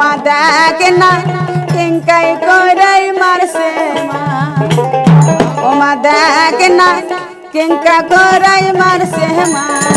মা দেখে না, কিঙ্কাই করে মারছে মা। ও মা দেখে না, কিঙ্কা করে মারছে মা।